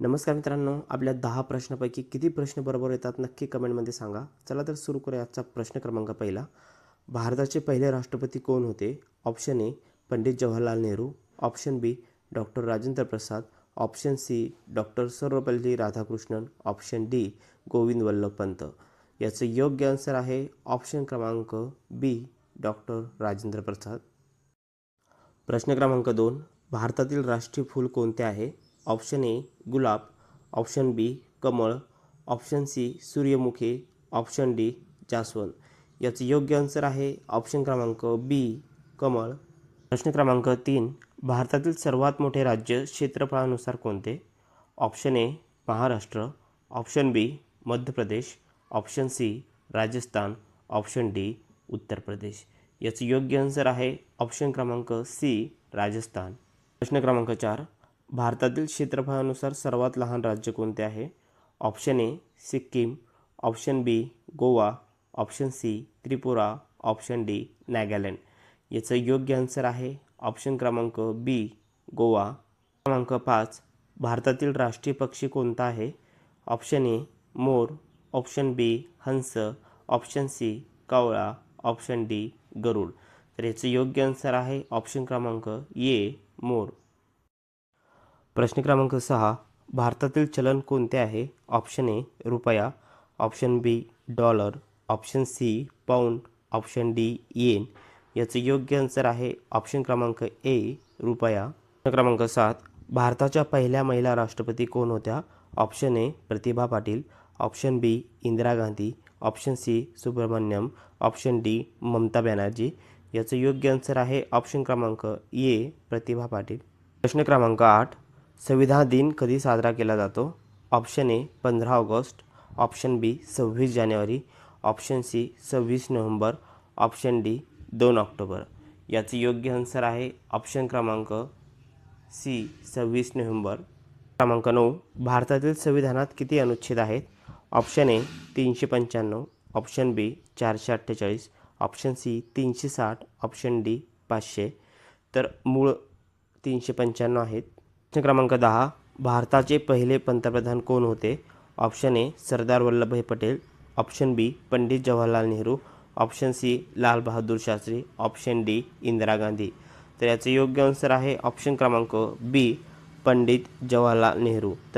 नमस्कार मित्रांनो आपल्या दहा प्रश्नापैकी किती प्रश्न बरोबर येतात नक्की कमेंटमध्ये सांगा. चला तर सुरू करूया आजचा प्रश्न क्रमांक पहिला. भारताचे पहिले राष्ट्रपती कोण होते? Option A Pandit Jawaharlal Nehru. Option B doctor Rajendra Prasad. Option C doctor Sarvepalli Radhakrishnan. Option D Govind Vallabh Pant. याचं योग्य आन्सर आहे ऑप्शन क्रमांक बी डॉक्टर राजेंद्र प्रसाद. प्रश्न क्रमांक दोन. भारतातील राष्ट्रीय फूल कोणते आहे? ऑप्शन ए गुलाब. ऑप्शन बी कमळ. ऑप्शन सी सूर्यमुखी. ऑप्शन डी जास्वंद. याचं योग्य आन्सर आहे ऑप्शन क्रमांक बी कमळ. प्रश्न क्रमांक तीन भारतातील सर्वात मोठे राज्य क्षेत्रफळानुसार कोणते? Option A Maharashtra. Option B Madhya Pradesh option C Rajasthan. Option D Uttar Pradesh याचं योग्य आन्सर आहे ऑप्शन क्रमांक सी राजस्थान. प्रश्न क्रमांक चार भारतातील क्षेत्रफळानुसार सर्वात लहान राज्य कोणते आहे? Option A Sikkim. Option B Goa. Option C Tripura. Option D Nagaland. याचं योग्य आन्सर आहे ऑप्शन क्रमांक बी गोवा. क्रमांक पाच भारतातील राष्ट्रीय पक्षी कोणता आहे? ऑप्शन ए मोर. ऑप्शन बी हंस. ऑप्शन सी कावळा. ऑप्शन डी गरुड. तर याचं योग्य आन्सर आहे ऑप्शन क्रमांक ए मोर. प्रश्न क्रमांक सहा भारतातील चलन कोणते आहे? ऑप्शन ए रुपया. Option B dollar. Option C pound. Option D yen. याचं योग्य आन्सर आहे ऑप्शन क्रमांक ए रुपया. प्रश्न क्रमांक सात भारताच्या पहिल्या महिला राष्ट्रपती कोण होत्या? Option A Pratibha Patil. Option B Indira Gandhi. Option C Subramanyam. Option D Mamata Banerjee. याचं योग्य आन्सर आहे ऑप्शन क्रमांक ए प्रतिभा पाटील. प्रश्न क्रमांक आठ संविधान दिन कधी साजरा केला जातो? ऑप्शन ए पंधरा ऑगस्ट. ऑप्शन बी सव्वीस जानेवारी. ऑप्शन सी सव्वीस नोव्हेंबर. ऑप्शन डी दोन ऑक्टोबर. याचं योग्य आन्सर आहे ऑप्शन क्रमांक सी सव्वीस नोव्हेंबर. क्रमांक नऊ भारतातील संविधानात किती अनुच्छेद आहेत? ऑप्शन ए तीनशे पंच्याण्णव. ऑप्शन बी चारशे अठ्ठेचाळीस. ऑप्शन सी तीनशे साठ. ऑप्शन डी पाचशे. तर मूळ तीनशे पंच्याण्णव आहेत. प्रश्न क्रमांक दहा. भारताचे पहिले पंतप्रधान कोण होते? Option A Sardar Vallabhbhai Patel. Option B Pandit Jawaharlal Nehru. Option C Lal Bahadur Shastri. Option D Indira Gandhi. तर याचं योग्य आन्सर आहे ऑप्शन क्रमांक बी पंडित जवाहरलाल नेहरू. तर